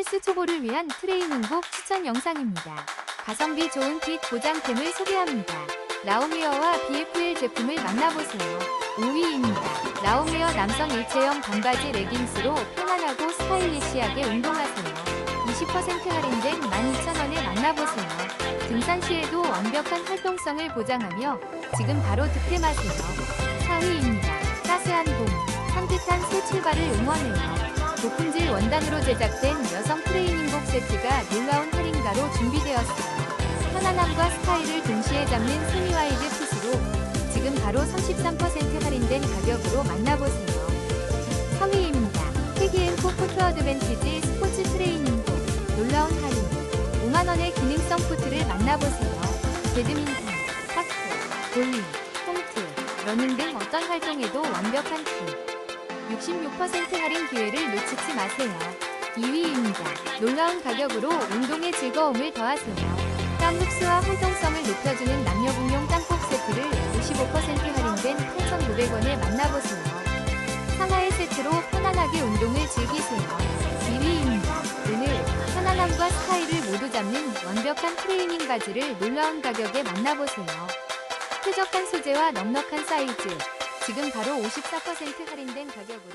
헬스 초보를 위한 트레이닝복 추천 영상입니다. 가성비 좋은 핏 보장템을 소개합니다. 라우미어와 BFL 제품을 만나보세요. 5위입니다. 라우미어 남성 일체형 반바지 레깅스로 편안하고 스타일리시하게 운동하세요. 20% 할인된 12,000원에 만나보세요. 등산 시에도 완벽한 활동성을 보장하며 지금 바로 득템하세요. 4위입니다. 따스한 봄, 산뜻한 새 출발을 응원해요. 원단으로 제작된 여성 트레이닝복 세트가 놀라운 할인가로 준비되었어요. 편안함과 스타일을 동시에 잡는 세미와이드 핏으로 지금 바로 33% 할인된 가격으로 만나보세요. 3위입니다. 태기앤코 포트 어드밴티지 스포츠 트레이닝복 놀라운 할인 5만원의 기능성 포트를 만나보세요. 배드민턴, 탁구, 볼링, 홈트, 러닝 등 어떤 활동에도 완벽한 fit 66% 할인 기회를 놓치지 마세요. 2위입니다. 놀라운 가격으로 운동의 즐거움을 더하세요. 땀 흡수와 활동성을 높여주는 남녀 공용 땀복 세트를 55% 할인된 8,900원에 만나보세요. 하나의 세트로 편안하게 운동을 즐기세요. 2위입니다. 오늘 편안함과 스타일을 모두 잡는 완벽한 트레이닝 바지를 놀라운 가격에 만나보세요. 쾌적한 소재와 넉넉한 사이즈, 지금 바로 54% 할인된 가격으로